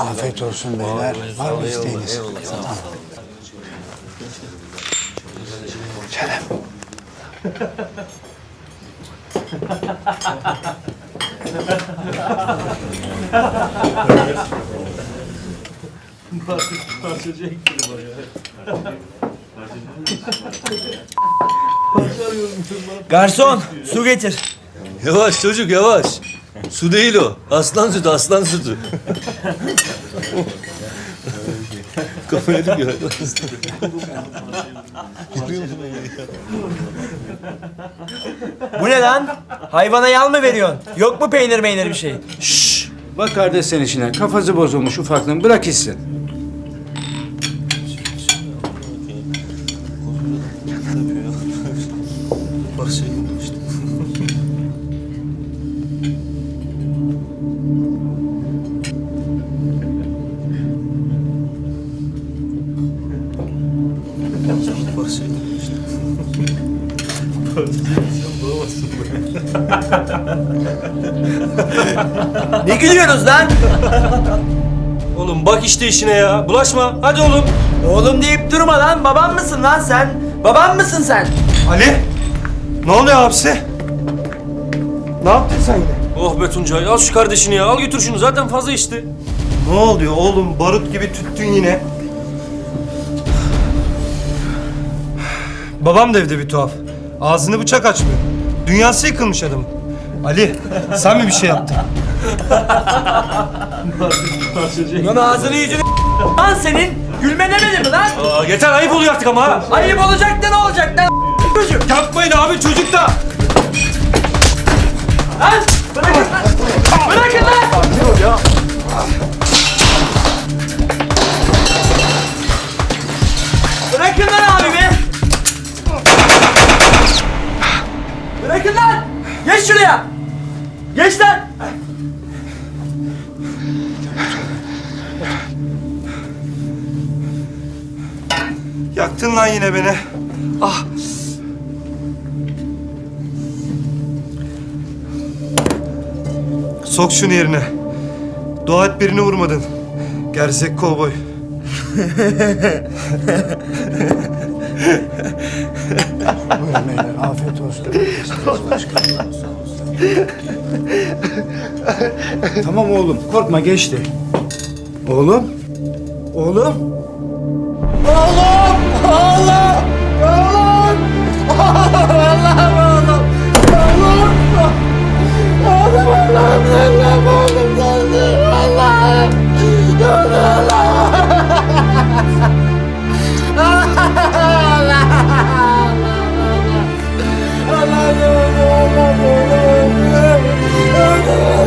Afiyet olsun beyler. Var mı isteğiniz? Tamam. Kerem. Garson su getir. Yavaş çocuk yavaş. Su değil o. Aslan sütü, aslan sütü. Kafaya dikiyor. Bu ne lan? Hayvana yal mı veriyorsun? Yok mu peynir meynir bir şey? Bak kardeş sen işine. Kafası bozulmuş ufaklığın. Bırak gitsin. Ne gülüyorsunuz lan? Oğlum bak işte işine ya. Bulaşma. Hadi oğlum. Oğlum deyip durma lan. Babam mısın lan sen? Babam mısın sen? Ali! Ne oluyor abisi? Ne yaptın sen yine? Oh be Tuncay al şu kardeşini ya. Al götür şunu. Zaten fazla içti. Ne oluyor oğlum? Barut gibi tüttün yine. Babam da evde bir tuhaf. Ağzını bıçak açmıyor. Dünyası yıkılmış adamın. Ali, sen mi bir şey yaptın? Lan ağzını yüzünü lan senin. Gülme demedi mi lan? Aa, yeter ayıp oluyor artık ama ha. Ayıp olacak da ne olacak lan? Çocuk. Yapmayın abi çocuk da. Lan. Geç şuraya. Geç lan. Yaktın lan yine beni. Ah. Sok şunu yerine. Dua et birini vurmadın. Gerzek kovboy. Afiyet olsun. Tamam oğlum. Korkma geçti. Oğlum. Oğlum.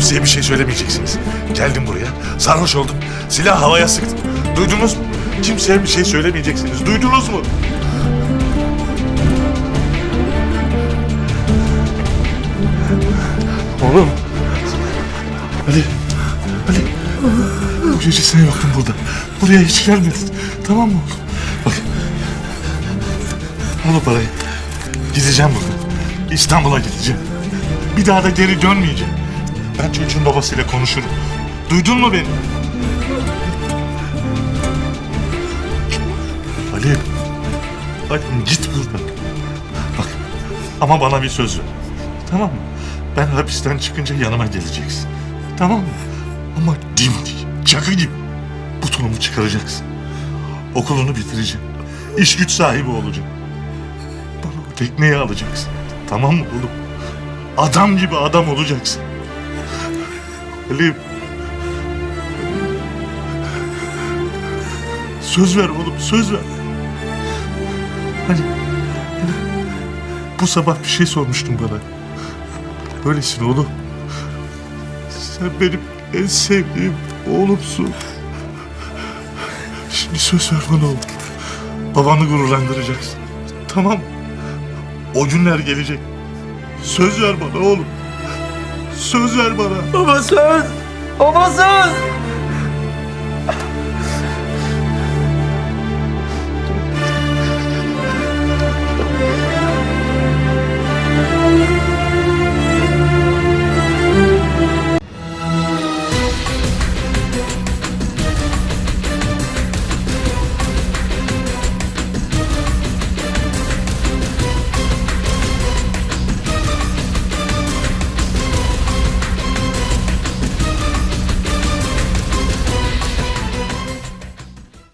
Kimseye bir şey söylemeyeceksiniz. Geldim buraya. Sarhoş oldum. Silah havaya sıktım. Duydunuz mu? Kimseye bir şey söylemeyeceksiniz. Duydunuz mu? Oğlum. Ali. Ali. Bu gece sen yoktun burada. Buraya hiç gelmedin. Tamam mı oğlum? Bak. Al o parayı. Gideceğim bugün. İstanbul'a gideceğim. Bir daha da geri dönmeyeceğim. Ben çocuğun babasıyla konuşurum. Duydun mu beni? Ali. Bak git buradan. Bak ama bana bir söz ver. Tamam mı? Ben hapisten çıkınca yanıma geleceksin. Tamam mı? Ama dimdik, çakı gibi. Butonumu çıkaracaksın. Okulunu bitireceğim. İş güç sahibi olacağım. Bana o tekneyi alacaksın. Tamam mı oğlum? Adam gibi adam olacaksın. Halim. Söz ver oğlum, söz ver. Hani, bu sabah bir şey sormuştun bana. Böylesin oğlum. Sen benim en sevdiğim oğlumsun. Şimdi söz ver bana oğlum. Babanı gururlandıracaksın. Tamam. O günler gelecek. Söz ver bana oğlum. Söz ver bana. Baba söz. Baba söz.